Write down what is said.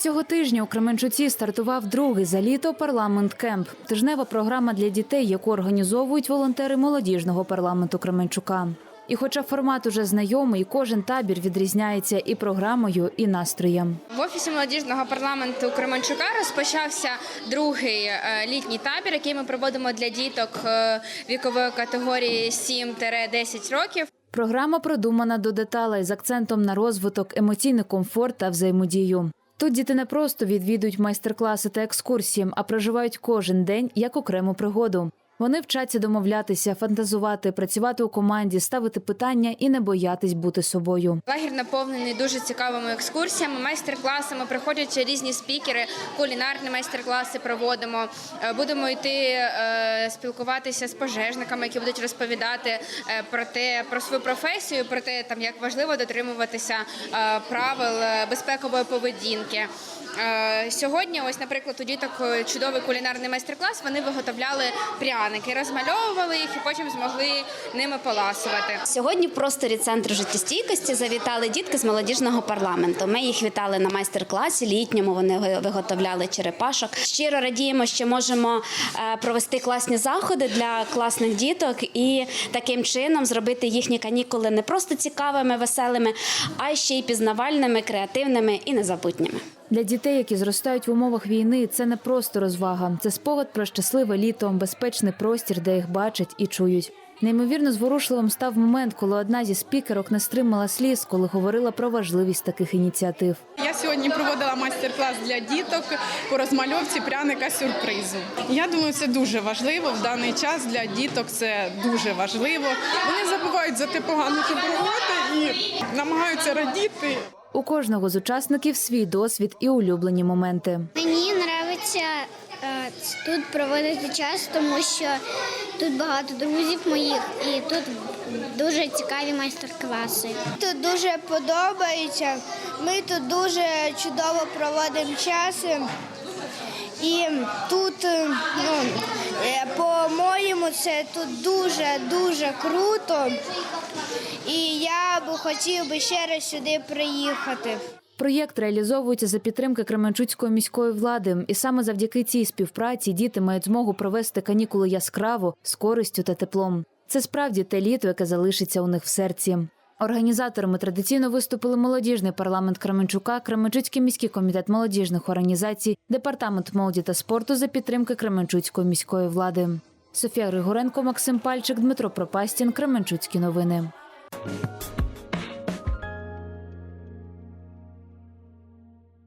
Цього тижня у Кременчуці стартував другий за літо парламент кемп. Тижнева програма для дітей, яку організовують волонтери молодіжного парламенту Кременчука. І хоча формат уже знайомий, кожен табір відрізняється і програмою, і настроєм. В офісі молодіжного парламенту Кременчука розпочався другий е, літній табір, який ми проводимо для діток е, вікової категорії 7-10 років. Програма продумана до деталей з акцентом на розвиток, емоційний комфорт та взаємодію. Тут діти не просто відвідують майстер-класи та екскурсії, а проживають кожен день як окрему пригоду. Вони вчаться домовлятися, фантазувати, працювати у команді, ставити питання і не боятись бути собою. Лагерь наповнений дуже цікавими екскурсіями, майстер-класами. Приходять різні спікери, кулінарні майстер-класи проводимо. Е, Будемо йти е, спілкуватися з пожежниками, які будуть розповідати е, про те, про свою професію, про те, там як важливо дотримуватися правил безпекової поведінки. Сьогодні, ось, наприклад, у діток чудовий кулінарний майстер-клас. Вони виготовляли пряники, розмальовували їх і потім змогли ними поласувати. Сьогодні в просторі центру життєстійкості завітали дітки з молодіжного парламенту. Ми їх вітали на майстер-класі літньому. Вони виготовляли черепашок. Щиро радіємо, що можемо е, провести класні заходи для класних діток і таким чином зробити їхні канікули не просто цікавими, веселими, а ще й пізнавальними, креативними і незабутніми. Для дітей, які зростають в умовах війни, це не просто розвага, це спогад про щасливе літо, безпечний простір, де їх бачать і чують. Неймовірно зворушливим став момент, коли одна зі спікерок не стримала сліз, коли говорила про важливість таких ініціатив. Я сьогодні проводила майстер-клас для діток по розмальовці пряника сюрпризу. Я думаю, це дуже важливо в даний час для діток. Це дуже важливо. Вони забувають за те погане, що і намагаються радіти. У кожного з учасників свій досвід і улюблені моменти. Мені подобається е, тут проводити час, тому що тут багато друзів моїх і тут дуже цікаві майстер-класи. Тут дуже подобається. Ми тут дуже чудово проводимо час. І тут, е, ну, по-моєму, це тут дуже дуже круто. І я би хотів би ще раз сюди приїхати. Проєкт реалізовується за підтримки Кременчуцької міської влади, і саме завдяки цій співпраці діти мають змогу провести канікули яскраво, з користю та теплом. Це справді те літо, яке залишиться у них в серці. Організаторами традиційно виступили молодіжний парламент Кременчука, Кременчуцький міський комітет молодіжних організацій, департамент молоді та спорту за підтримки Кременчуцької міської влади. Софія Григоренко, Максим Пальчик, Дмитро Пропастін, Кременчуцькі новини.